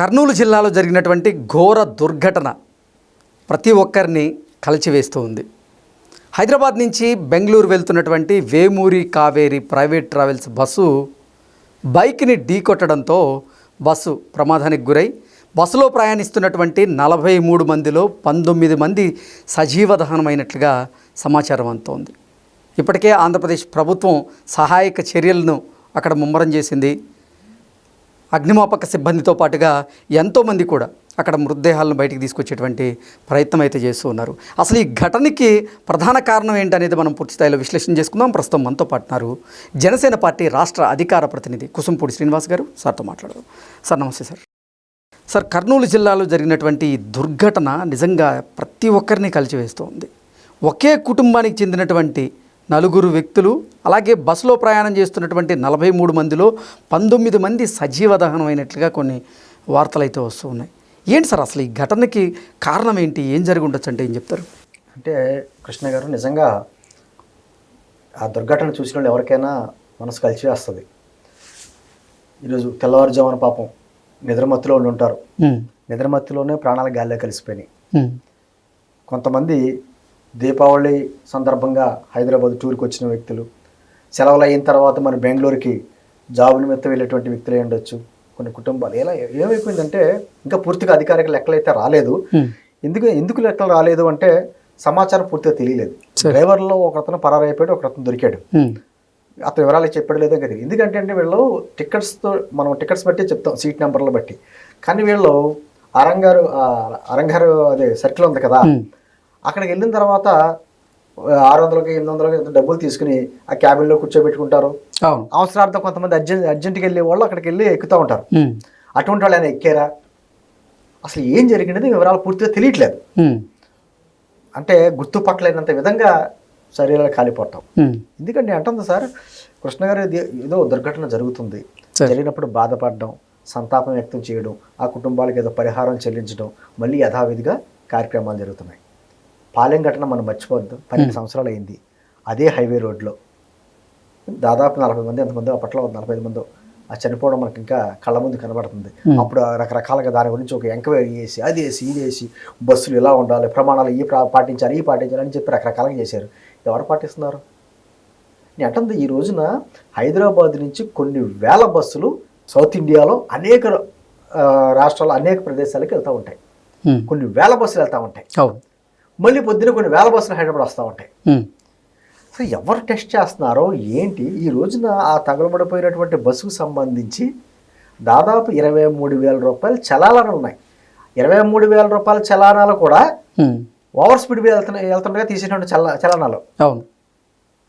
కర్నూలు జిల్లాలో జరిగినటువంటి ఘోర దుర్ఘటన ప్రతి ఒక్కరిని కలిచివేస్తూ ఉంది. హైదరాబాద్ నుంచి బెంగళూరు వెళ్తున్నటువంటి Vemuri Kaveri private travels bus బైక్ని ఢీకొట్టడంతో బస్సు ప్రమాదానికి గురై బస్సులో ప్రయాణిస్తున్నటువంటి నలభై మూడు మందిలో పంతొమ్మిది మంది సజీవ దహనమైనట్లుగా సమాచారం అందుతోంది. ఇప్పటికే ఆంధ్రప్రదేశ్ ప్రభుత్వం సహాయక చర్యలను అక్కడ ముమ్మరం చేసింది. అగ్నిమాపక సిబ్బందితో పాటుగా ఎంతోమంది కూడా అక్కడ మృతదేహాలను బయటికి తీసుకొచ్చేటువంటి ప్రయత్నం అయితే చేస్తూ ఉన్నారు. అసలు ఈ ఘటనకి ప్రధాన కారణం ఏంటనేది మనం పూర్తి స్థాయిలో విశ్లేషణ చేసుకుందాం. ప్రస్తుతం మనతో పాటున్నారు జనసేన పార్టీ రాష్ట్ర అధికార ప్రతినిధి కుసుంపూడి శ్రీనివాస్ గారు. సార్తో మాట్లాడారు సార్ నమస్తే సార్. సార్ కర్నూలు జిల్లాలో జరిగినటువంటి ఈ దుర్ఘటన నిజంగా ప్రతి ఒక్కరిని కలిచివేస్తోంది ఒకే కుటుంబానికి చెందినటువంటి నలుగురు వ్యక్తులు అలాగే బస్సులో ప్రయాణం చేస్తున్నటువంటి నలభై మూడు మందిలో పంతొమ్మిది మంది సజీవ దహనమైనట్లుగా కొన్ని వార్తలు అయితే వస్తూ ఉన్నాయి. ఏంటి సార్ అసలు ఈ ఘటనకి కారణం ఏంటి? ఏం జరిగి ఉండొచ్చు అంటే ఏం చెప్తారు? అంటే కృష్ణ గారు నిజంగా ఆ దుర్ఘటన చూసిన ఎవరికైనా మనసు కలిసి వేస్తుంది. ఈరోజు తెల్లవారుజామున పాపం నిద్రమత్తులో ఉండి ఉంటారు. నిద్రమత్తులోనే ప్రాణాల గాల్లో కలిసిపోయినాయి. కొంతమంది దీపావళి సందర్భంగా హైదరాబాద్ టూర్కి వచ్చిన వ్యక్తులు సెలవులు అయిన తర్వాత మన బెంగళూరుకి జాబ్ నిమిత్తం వెళ్ళేటువంటి వ్యక్తులే ఉండొచ్చు. కొన్ని కుటుంబాలు ఎలా ఏమైపోయిందంటే ఇంకా పూర్తిగా అధికారిక లెక్కలు అయితే రాలేదు ఎందుకు ఎందుకు లెక్కలు రాలేదు అంటే సమాచారం పూర్తిగా తెలియలేదు. డ్రైవర్లో ఒకతను పరారైపోయాడు ఒకతను దొరికాడు. అతను వివరాలు చెప్పాడు లేదో తెలియదు. ఎందుకంటే అంటే వీళ్ళు టికెట్స్తో మనం టికెట్స్ బట్టి చెప్తాం సీట్ నెంబర్లు బట్టి. కానీ వీళ్ళు అరంగారు అరంగారు అదే సర్కిల్ ఉంది కదా అక్కడికి వెళ్ళిన తర్వాత ఆరు వందలకి ఎనిమిది వందలకి ఎంత డబ్బులు తీసుకుని ఆ క్యాబిన్లో కూర్చోబెట్టుకుంటారు. అవసరార్థం కొంతమంది అర్జెంట్ అర్జెంట్కి వెళ్ళే వాళ్ళు అక్కడికి వెళ్ళి ఎక్కుతూ ఉంటారు. అటువంటి వాళ్ళు ఆయన ఎక్కారా? అసలు ఏం జరిగినది వివరాలు పూర్తిగా తెలియట్లేదు. అంటే గుర్తుపట్టలేనంత విధంగా శరీరాలు కాలిపోతాం ఎందుకంటే అంటుంది సార్ కృష్ణ గారు ఏదో దుర్ఘటన జరుగుతుంది. జరిగినప్పుడు బాధపడడం సంతాపం వ్యక్తం చేయడం ఆ కుటుంబాలకు ఏదో పరిహారం చెల్లించడం మళ్ళీ యథావిధిగా కార్యక్రమాలు జరుగుతున్నాయి. పాలెం ఘటన మనం మర్చిపోవద్దు. పన్నెండు సంవత్సరాలు అయింది అదే హైవే రోడ్లో. దాదాపు నలభై మంది ఎంతమంది అప్పట్లో నలభై ఐదు మంది ఆ చనిపోవడం మనకి ఇంకా కళ్ళ ముందు కనబడుతుంది. అప్పుడు రకరకాలుగా దాని గురించి ఒక ఎంక్వైరీ చేసి అది వేసి ఇది వేసి బస్సులు ఇలా ఉండాలి ప్రమాణాలు ఈ పాటించాలి ఈ పాటించాలి అని చెప్పి రకరకాలుగా చేశారు. ఎవరు పాటిస్తున్నారు? నేను అంటుంది ఈ రోజున హైదరాబాద్ నుంచి కొన్ని వేల బస్సులు సౌత్ ఇండియాలో అనేక ఆ, రాష్ట్రాల్లో అనేక ప్రదేశాలకు వెళ్తూ ఉంటాయి. ఉమ్, కొన్ని వేల బస్సులు వెళ్తూ ఉంటాయి. మళ్ళీ పొద్దున కొన్ని వేల బస్సులు హైదరాబాద్ వస్తూ ఉంటాయి. అసలు ఎవరు టెస్ట్ చేస్తున్నారో ఏంటి? ఈ రోజున ఆ తగలబడిపోయినటువంటి బస్సుకు సంబంధించి దాదాపు ఇరవై మూడు వేల రూపాయలు చలానాలు ఉన్నాయి. ఇరవై మూడు వేల రూపాయల చలానాలు కూడా ఓవర్ స్పీడ్ వెళ్తున్న వెళ్తుండగా తీసేటువంటి చల చలనాలు. అవును.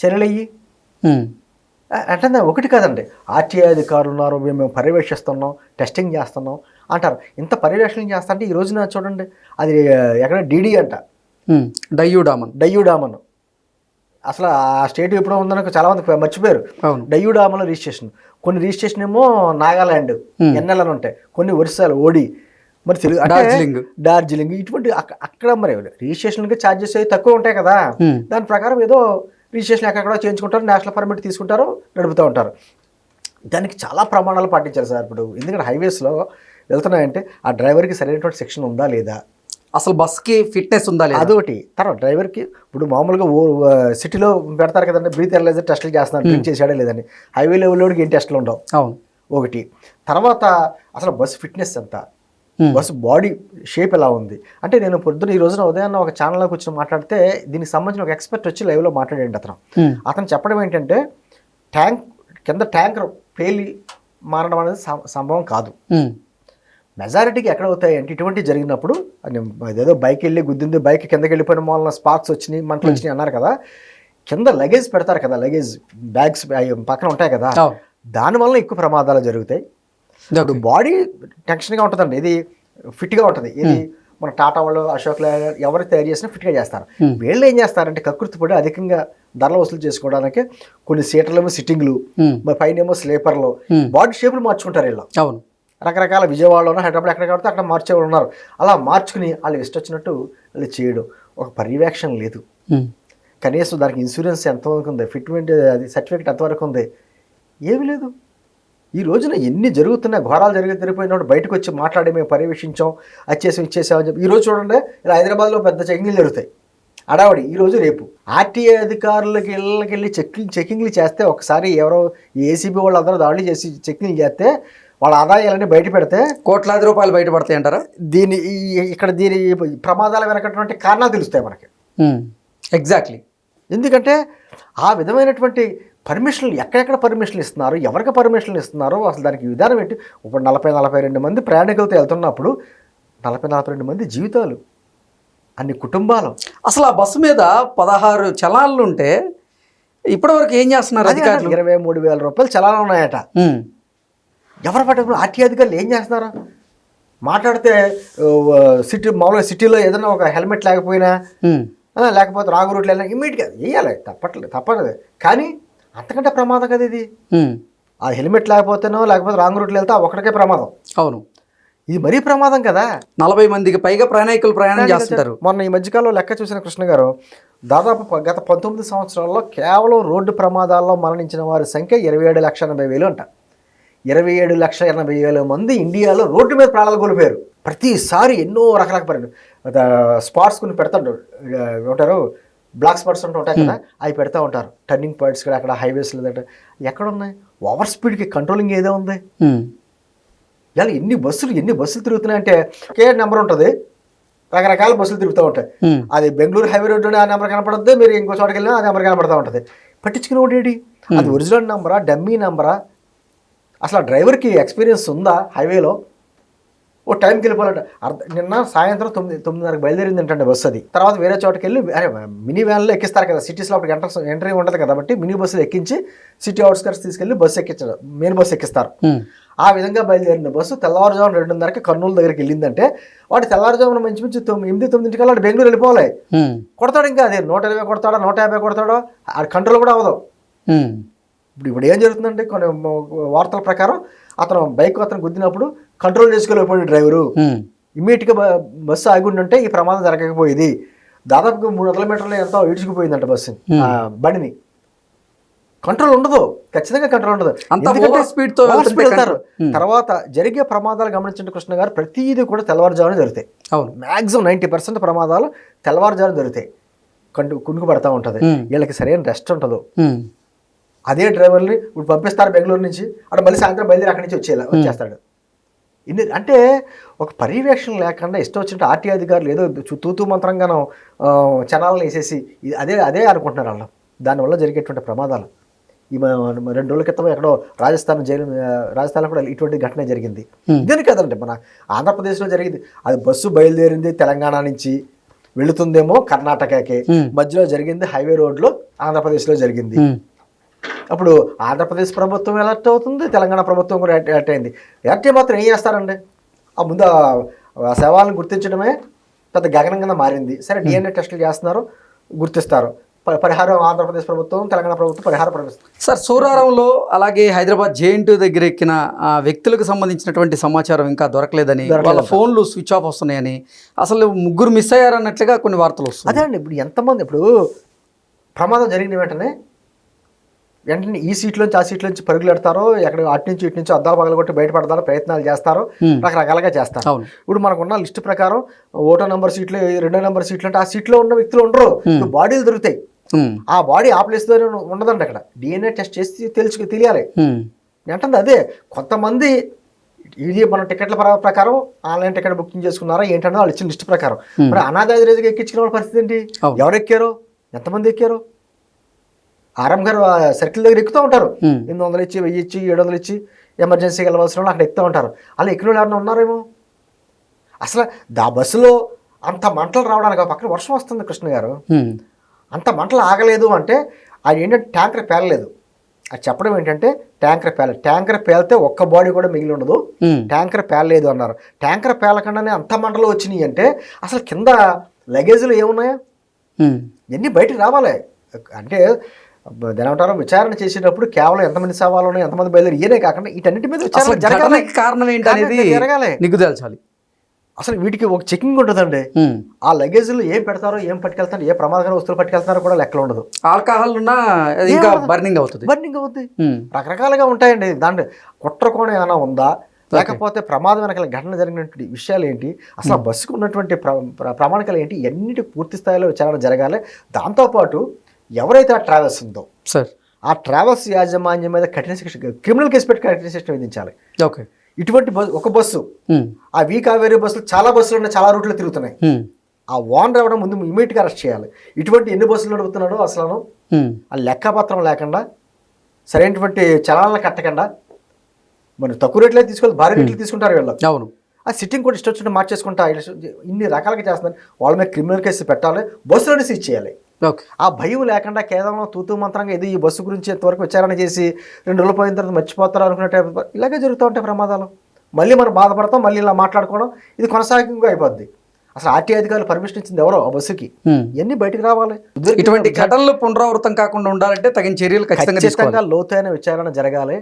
చర్యలు అయ్యి ఉమ్, అంటే ఒకటి కాదండి. ఆర్టీఐ అధికారులు ఉన్నారు మేము పర్యవేక్షిస్తున్నాం టెస్టింగ్ చేస్తున్నాం అంటారు. ఇంత పర్యవేక్షణ చేస్తా అంటే ఈ రోజున చూడండి. అది ఎక్కడ డీడీ అంట. డయ్యూడామన్. డయ్యూడామన్. అసలు ఆ స్టేట్ ఎప్పుడో ఉందని చాలా మంది మర్చిపోయారు. అవును. డయ్యూడామన్ రిజిస్ట్రేషన్. కొన్ని రిజిస్ట్రేషన్ ఏమో నాగాలాండ్. ఎన్ఎల్ అని ఉంటాయి. కొన్ని ఒరిస్సాలు ఓడి మరి తెలుగు డార్జిలింగ్. డార్జిలింగ్. ఇటువంటి అక్క- అక్కడ మరి రిజిస్ట్రేషన్కి ఛార్జెస్ అవి తక్కువ ఉంటాయి కదా. దాని ప్రకారం ఏదో రిజిస్ట్రేషన్ ఎక్కడెక్కడో చేయించుకుంటారు నేషనల్ పర్మిట్ తీసుకుంటారు నడుపుతూ ఉంటారు. దానికి చాలా ప్రమాణాలు పాటించారు సార్ ఇప్పుడు. ఎందుకంటే హైవేస్లో వెళ్తున్నాయంటే ఆ డ్రైవర్కి సరైనటువంటి శిక్షణ ఉందా లేదా? అసలు బస్కి ఫిట్నెస్ ఉందా లేదా? అదొకటి. తర్వాత డ్రైవర్కి ఇప్పుడు మామూలుగా ఓ సిటీలో పెడతారు కదండి బ్రీత్ ఎనలైజర్ టెస్టులు చేస్తున్నారు డ్రింక్ చేసాడా లేదని. హైవే లెవెల్లోకి ఏం టెస్టులు ఉండవు. అవును. ఒకటి. తర్వాత అసలు బస్సు ఫిట్నెస్ ఎంత? బస్సు బాడీ షేప్ ఎలా ఉంది? అంటే నేను పొద్దున ఈ రోజున ఉదయాన్న ఒక ఛానల్లోకి వచ్చి మాట్లాడితే దీనికి సంబంధించిన ఒక ఎక్స్పర్ట్ వచ్చి లైవ్లో మాట్లాడండి అతను. అతను చెప్పడం ఏంటంటే ట్యాంక్ కింద ట్యాంకర్ పేలి మారడం అనేది సంభవం కాదు. మెజారిటీకి ఎక్కడ అవుతాయి అంటే ఇటువంటి జరిగినప్పుడు అదేదో బైక్ వెళ్ళి గుద్దింది బైక్ కిందకి వెళ్ళిపోయిన మూలన స్పార్క్స్ వచ్చినాయి మంటలు వచ్చినాయి అన్నారు కదా కింద లగేజ్ పెడతారు కదా లగేజ్ బ్యాగ్స్ పక్కన ఉంటాయి కదా దానివల్ల ఎక్కువ ప్రమాదాలు జరుగుతాయి. ఇప్పుడు బాడీ టెన్షన్గా ఉంటుందండి ఇది ఫిట్గా ఉంటుంది. ఇది మన టాటా వాళ్ళు అశోక్ ఎవరు తయారు చేసినా ఫిట్గా చేస్తారు. Hmm. వీళ్ళు ఏం చేస్తారంటే కకృతి పడి అధికంగా ధరలు వసూలు చేసుకోవడానికి కొన్ని సీటర్లేమో సిట్టింగ్లు పైన ఏమో స్లీపర్లు Hmm. బాడీ షేపులు మార్చుకుంటారు వీళ్ళు. అవును. రకరకాల విజయవాడలోనో హైదరాబాద్ ఎక్కడ కాబట్టి అక్కడ మార్చేవాళ్ళు ఉన్నారు. అలా మార్చుకుని వాళ్ళు ఇష్టం వచ్చినట్టు వాళ్ళు చేయడం ఒక పర్యవేక్షణ లేదు. కనీసం దానికి ఇన్సూరెన్స్ ఎంతవరకు ఉంది? ఫిట్మెంట్ అది సర్టిఫికేట్ ఎంతవరకు ఉంది? ఏమీ లేదు. ఈ రోజున ఎన్ని జరుగుతున్నాయి ఘోరాలు జరిగి జరిగిపోయినప్పుడు బయటకు వచ్చి మాట్లాడి మేము పర్యవేక్షించాం అది చేసాం ఇచ్చేసామని చెప్పి ఈ రోజు చూడండి ఇలా హైదరాబాద్లో పెద్ద చెకింగ్లు జరుగుతాయి. అడావడి ఈ రోజు రేపు ఆర్టీఏ అధికారులకి ఇళ్ళకి వెళ్ళి చెకింగ్ చెకింగ్లు చేస్తే ఒకసారి ఎవరో ఏసీబీ వాళ్ళు అందరూ దాడులు చేసి చెకింగ్లు చేస్తే వాళ్ళ ఆదాయాలన్నీ బయట పెడితే కోట్లాది రూపాయలు బయటపడతాయి అంటారా? దీని ఇక్కడ దీని ప్రమాదాల వెనకటువంటి కారణాలు తెలుస్తాయి మనకి. ఎగ్జాక్ట్లీ ఎందుకంటే ఆ విధమైనటువంటి పర్మిషన్లు ఎక్కడెక్కడ పర్మిషన్లు ఇస్తున్నారు ఎవరికి పర్మిషన్లు ఇస్తున్నారో అసలు దానికి విధానం ఏంటి? ఇప్పుడు నలభై నలభై రెండు మంది ప్రయాణికులతో వెళ్తున్నప్పుడు నలభై నలభై రెండు మంది జీవితాలు అన్ని కుటుంబాలు. అసలు ఆ బస్సు మీద పదహారు చలాన్లు ఉంటే ఇప్పటివరకు ఏం చేస్తున్నారు ఇరవై మూడు వేల రూపాయలు చలానా ఉన్నాయట. ఎవరు పట్టినప్పుడు ఆర్టీ అధికారులు ఏం చేస్తున్నారు? మాట్లాడితే సిటీ మామూలుగా సిటీలో ఏదైనా ఒక హెల్మెట్ లేకపోయినా లేకపోతే రాంగ్ రూట్లో వెళ్ళినా ఇమ్మీడియట్గా వేయాలి తప్పట్లేదు తప్పదు. కానీ అంతకంటే ప్రమాదం కదా ఇది. ఆ హెల్మెట్ లేకపోతేనో లేకపోతే రాంగ్ రూట్లో వెళ్తే ఆ ఒకటికే ప్రమాదం. అవును. ఇది మరీ ప్రమాదం కదా? నలభై మందికి పైగా ప్రయాణికులు ప్రయాణం చేస్తుంటారు. మొన్న ఈ మధ్యకాలంలో లెక్క చూసిన కృష్ణ గారు దాదాపు గత పంతొమ్మిది సంవత్సరాల్లో కేవలం రోడ్డు ప్రమాదాల్లో మరణించిన వారి సంఖ్య ఇరవై ఏడు లక్షల ఎనభై వేలు అంట. ఇరవై ఏడు లక్షల ఎనభై వేల మంది ఇండియాలో రోడ్డు మీద ప్రాణాలు కోల్పోయారు. ప్రతిసారి ఎన్నో రకరకాల పరి స్పాట్స్ కొన్ని పెడతాడు ఏమంటారు? బ్లాక్ స్పాట్స్ అంటూ ఉంటాయి కదా అవి పెడతా ఉంటారు. టర్నింగ్ పాయింట్స్ కూడా అక్కడ హైవేస్ లేదంటే ఎక్కడ ఉన్నాయి ఓవర్ స్పీడ్కి కంట్రోలింగ్ ఏదో ఉంది. ఇలా ఎన్ని బస్సులు ఎన్ని బస్సులు తిరుగుతున్నాయంటే ఒకే నెంబర్ ఉంటుంది. రకరకాల బస్సులు తిరుగుతూ ఉంటాయి. అది బెంగళూరు హైవే రోడ్డు ఆ నెంబర్ కనపడుతుంది మీరు ఇంకో చోటకి వెళ్ళినా ఆ నెంబర్ కనపడుతూ ఉంటుంది. పట్టించుకుని ఉండేది అది ఒరిజినల్ నెంబరా డమ్మీ నెంబరా? అసలు ఆ డ్రైవర్కి ఎక్స్పీరియన్స్ ఉందా హైవేలో ఓ టైంకి వెళ్ళిపోవాలంటే అర్ధ నిన్న సాయంత్రం తొమ్మిది తొమ్మిదిన్నరకు బయలుదేరింది ఏంటంటే బస్సు అది తర్వాత వేరే చోటకి వెళ్ళి అరే మినీ వ్యాన్లో ఎక్కిస్తారు కదా సిటీస్లో అప్పుడు ఎంటర్ ఎంట్రీ ఉంటుంది కాబట్టి మినీ బస్సులు ఎక్కించి సిటీ అవుట్స్కర్ట్స్ తీసుకెళ్ళి బస్సు ఎక్కించడం మెయిన్ బస్సు ఎక్కిస్తారు. ఆ విధంగా బయలుదేరిన బస్సు తెల్లవారుజామున రెండున్నరకి కర్నూలు దగ్గరికి వెళ్ళిందంటే వాడు తెల్లవారుజామున మంచి మంచి తొమ్మిది ఎనిమిది తొమ్మిదింటికల్లా వాడు బెంగళూరు వెళ్ళిపోవాలి. కొడతాడు ఇంకా అదే నూట ఇరవై కొడతాడో నూట యాభై కొడతాడో ఆ కంట్రోల్ కూడా అవ్వదు. ఇప్పుడు ఇప్పుడు ఏం జరుగుతుందంటే కొన్ని వార్తల ప్రకారం అతను బైక్ అతను గుద్దినప్పుడు కంట్రోల్ చేసుకోలేకపోయాడు డ్రైవరు. బ- బస్సు ఆగి ఉంటే ఈ ప్రమాదం జరగకపోయేది. దాదాపుగా మూడు వందల మీటర్లు ఎంతో ఈడ్చుకుపోయిందంట బస్సు బండిని. కంట్రోల్ ఉండదు. ఖచ్చితంగా కంట్రోల్ ఉండదు. అంత ఎందుకంటే over speed తో over వెళ్తుంటే speed వెళ్తారు. control. తర్వాత జరిగే ప్రమాదాలు గమనించండి కృష్ణ గారు ప్రతిదీ కూడా తెల్లవారుజామున జరుగుతాయి. అవును. మ్యాక్సిమం నైంటీ పర్సెంట్ ప్రమాదాలు తెల్లవారుజామున జరుగుతాయి. కంటు కునుకు పడతా ఉంటుంది. వీళ్ళకి సరైన రెస్ట్ ఉండదు. అదే డ్రైవర్ని ఇప్పుడు పంపిస్తారు బెంగళూరు నుంచి. అక్కడ మళ్ళీ సాయంత్రం బయలుదేరి అక్కడి నుంచి వచ్చేలా వచ్చేస్తాడు. ఇన్ని అంటే ఒక పర్యవేక్షణ లేకుండా ఇష్టం వచ్చినట్టు ఆర్టీ అధికారులు ఏదో తూతూ మంత్రంగానో చనాలను వేసేసి అదే అదే అనుకుంటున్నారు వాళ్ళు దానివల్ల జరిగేటువంటి ప్రమాదాలు. ఈ రెండు రోజుల క్రితం ఎక్కడో రాజస్థాన్ జైలు రాజస్థాన్లో కూడా ఇటువంటి ఘటన జరిగింది. ఇదని కదండి మన ఆంధ్రప్రదేశ్లో జరిగింది. అది బస్సు బయలుదేరింది తెలంగాణ నుంచి వెళుతుందేమో కర్ణాటకకి. మధ్యలో జరిగింది హైవే రోడ్లో ఆంధ్రప్రదేశ్లో జరిగింది. అప్పుడు ఆంధ్రప్రదేశ్ ప్రభుత్వం ఎలర్ట్ అవుతుంది? తెలంగాణ ప్రభుత్వం కూడా ఎలర్ట్ అయింది. ఎలర్ట్ మాత్రం ఏం చేస్తారండి? ఆ ముందు శవాలను గుర్తించడమే పెద్ద గగనం కింద మారింది. సరే డిఎన్ఏ టెస్టులు చేస్తున్నారు గుర్తిస్తారు. పరిహారం ఆంధ్రప్రదేశ్ ప్రభుత్వం తెలంగాణ ప్రభుత్వం పరిహారం ప్రకటిస్తుంది. సార్ సూరారంలో అలాగే హైదరాబాద్ జేఎన్టీ దగ్గర ఎక్కిన వ్యక్తులకు సంబంధించినటువంటి సమాచారం ఇంకా దొరకలేదని దొరకలేదు. వాళ్ళ ఫోన్లు స్విచ్ ఆఫ్ వస్తున్నాయని అసలు ముగ్గురు మిస్ అయ్యారన్నట్లుగా కొన్ని వార్తలు అదే వస్తున్నాయి అండి ఇప్పుడు ఎంతమంది ఇప్పుడు ప్రమాదం జరిగిన వెంటనే వెంటనే ఈ సీట్లోంచి ఆ సీట్లోంచి పరుగులు పెడతారో ఎక్కడ అటు నుంచి ఇటు నుంచి అద్దాలు పగలగొట్టి బయటపడతారో ప్రయత్నాలు చేస్తారో. రకరకాలుగా చేస్తారు. ఇప్పుడు మనకున్న లిస్ట్ ప్రకారం ఓటో నంబర్ సీట్లు రెండో నంబర్ సీట్లు అంటే ఆ సీట్లో ఉన్న వ్యక్తులు ఉండరు. బాడీలు దొరుకుతాయి. ఆ బాడీ ఆ ప్లేస్లో ఉండదండి అక్కడ. డిఎన్ఏ టెస్ట్ చేసి తెలుసు తెలియాలి. అంటుంది అదే కొంతమంది ఇది మన టికెట్ల ప్ర- ప్రకారం ఆన్లైన్ టికెట్ బుకింగ్ చేసుకున్నారా ఏంటంటే వాళ్ళు ఇచ్చిన లిస్ట్ ప్రకారం. మరి అనాథాజరేజ్గా ఎక్కించుకున్న వాళ్ళ పరిస్థితి ఏంటి. ఎవరు ఎక్కారు ఎంతమంది ఎక్కారు? ఆరం గారు సర్కిల్ దగ్గర ఎక్కుతూ ఉంటారు. ఎనిమిది వందలు ఇచ్చి వెయ్యి ఇచ్చి ఏడు వందలు ఇచ్చి ఎమర్జెన్సీకి వెళ్ళవలసిన వాళ్ళు అక్కడ ఎక్కుతూ ఉంటారు. అలా ఎక్కిన వాళ్ళు ఎవరైనా ఉన్నారేమో? అసలు దా బస్సులో అంత మంటలు రావడానికి పక్కన వర్షం వస్తుంది కృష్ణ గారు. అంత మంటలు ఆగలేదు అంటే అది ఏంటంటే ట్యాంకర్ పేలలేదు. అది చెప్పడం ఏంటంటే ట్యాంకర్ పేల ట్యాంకర్ పేలితే ఒక్క బాడీ కూడా మిగిలి ఉండదు. ట్యాంకర్ పేలలేదు అన్నారు. ట్యాంకర్ పేలకుండానే అంత మంటలు వచ్చినాయి అంటే అసలు కింద లగేజ్లు ఏమున్నాయా. ఇవన్నీ బయటికి రావాలి? అంటే దాని విచారణ చేసేటప్పుడు కేవలం ఎంతమంది సవాలు ఉన్నాయి ఎంతమంది బయలుదేరి ఇయనే కాకుండా వీటన్నిటి మీద విచారణ జరగాలి. కారణం ఏంటి జరగాలి. నీకు తేల్చాలి. అసలు వీటికి ఒక చెకింగ్ ఉంటుందండి. ఆ లగేజ్లో ఏం పెడతారో ఏం పట్టుకెళ్తారో ఏ ప్రమాదకర వస్తువులు పట్టుకెళ్తారో కూడా లెక్కలు ఉండదు. ఆల్కహాల్ ఉన్నా ఇంకా బర్నింగ్ అవుతుంది. బర్నింగ్ అవుద్ది. ఉమ్. రకరకాలుగా ఉంటాయండి. దాంట్లో కుట్ర కోణం ఏమైనా ఉందా? లేకపోతే ప్రమాదం వెనకాల ఘటన జరిగినటువంటి విషయాలు ఏంటి? అసలు బస్సుకు ఉన్నటువంటి ప్ర- ప్రమాణికలు ఏంటి? ఎన్నిటి పూర్తి స్థాయిలో విచారణ జరగాలి? దాంతోపాటు ఎవరైతే ఆ ట్రావెల్స్ ఉందో సార్ ఆ ట్రావెల్స్ యాజమాన్యం మీద కఠిన శిక్ష క్రిమినల్ కేసు పెట్టి కఠిన శిక్ష విధించాలి. ఓకే ఇటువంటి ఒక బస్సు ఉమ్. ఆ వీ కావేరీ బస్సులు చాలా బస్సులు ఉన్నాయి చాలా రూట్లో తిరుగుతున్నాయి. ఉమ్. ఆ ఓనర్ ఎవడం ముందు ఇమీడియట్గా అరెస్ట్ చేయాలి. ఇటువంటి ఎన్ని బస్సులు నడుపుతున్నాడో అసలు ఉమ్. ఆ లెక్కపత్రం లేకుండా సరైనటువంటి చలాలను కట్టకుండా మరి తక్కువ రేట్లే తీసుకెళ్ళి భారీ రేట్లు తీసుకుంటారు వీళ్ళు. అవును. ఆ సిట్టింగ్ కూడా ఇష్టం వచ్చినట్టు మార్చేసుకుంటా ఇన్ని రకాలుగా చేస్తున్నారు వాళ్ళ మీద క్రిమినల్ కేసు పెట్టాలి బస్సులోనే సీజ్ చేయాలి. ఓకే. ఆ భయం లేకుండా కేవలం తూతూ మంత్రంగా ఇది ఈ బస్సు గురించి ఎంతవరకు విచారణ చేసి రెండు రోజులు పోయిన తర్వాత మర్చిపోతారు అనుకునే ఇలాగే జరుగుతూ ఉంటాయి ప్రమాదాలు. మళ్ళీ మనం బాధపడతాం మళ్ళీ ఇలా మాట్లాడుకోవడం ఇది కొనసాగింపు అయిపోద్ది. అసలు ఆర్టీ అధికారులు పర్మిషన్ ఇచ్చింది ఎవరో ఆ బస్సుకి. ఇవన్నీ బయటికి రావాలి? ఇటువంటి ఘటనలు పునరావృతం కాకుండా ఉండాలంటే తగిన చర్యలు ఖచ్చితంగా లోతైన విచారణ జరగాలి.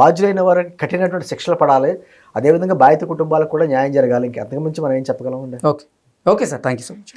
బాధ్యులైన వారికి కఠినటువంటి శిక్షలు పడాలి. అదేవిధంగా బాధిత కుటుంబాలకు కూడా న్యాయం జరగాలి. ఇంకెంతకు మించి మనం ఏం చెప్పగలం okay. Okay sir. Thank you so much.